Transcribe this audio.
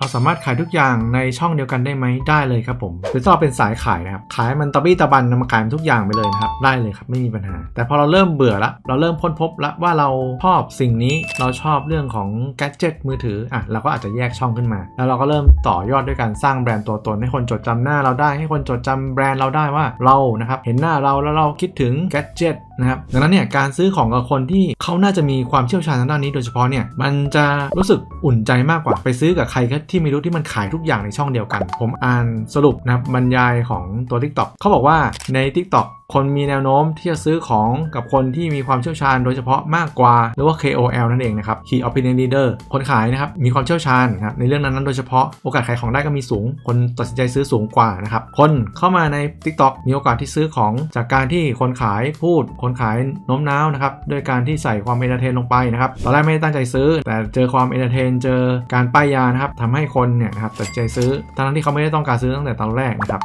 เราสามารถขายทุกอย่างในช่องเดียวกันได้ไหมได้เลยครับผมหรือถ้าเราเป็นสายขายนะครับขายมันตะบี้ตะบันนำมาขายมันทุกอย่างไปเลยนะครับได้เลยครับไม่มีปัญหา แต่พอเราเริ่มเบื่อละเราเริ่มค้นพบละว่าเราชอบสิ่งนี้เราชอบเรื่องของแกดเจิตมือถืออะเราก็อาจจะแยกช่องขึ้นมา แล้วเราก็เริ่มต่อยอดด้วยการสร้างแบรนด์ตัวตนให้คนจดจำหน้าเราได้ให้คนจดจำแบรนด์เราได้ว่าเรานะครับเห็นหน้าเราแล้วเราคิดถึงแกดเจิต นะครับดังนั้นเนี่ยการซื้อของกับคนที่เขาน่าจะมีความเชี่ยวชาญทางด้านนี้โดยเฉพาะเนี่ยมันจะรู้สึกอุ่นใจมากกว่าไปซื้อกับใครที่ไม่รู้ที่มันขายทุกอย่างในช่องเดียวกัน ผมอ่านสรุปนะครับบรรยายของตัว TikTok เขาบอกว่าใน TikTok คนมีแนวโน้มที่จะซื้อของกับคนที่มีความเชี่ยวชาญโดยเฉพาะมากกว่า หรือว่า KOL นั่นเองนะครับ Key Opinion Leader คนขายนะครับมีความเชี่ยวชาญครับในเรื่องนั้นๆโดยเฉพาะโอกาสขายของได้ก็มีสูง คนตัดสินใจซื้อสูงกว่านะครับคนเข้ามาใน TikTok มีโอกาสที่ซื้อของจากการที่คนขายพูด คนขายโน้มน้าวนะครับด้วยการที่ใส่ความเอนเตอร์เทนลงไปนะครับตอนแรกไม่ได้ตั้งใจซื้อ แต่เจอความเอนเตอร์เทนเจอการป้ายยานะครับทำให้คนเนี่ยนะครับตัดใจซื้อทั้งที่เขาไม่ได้ต้องการซื้อตั้งแต่ตอนแรกนะครับ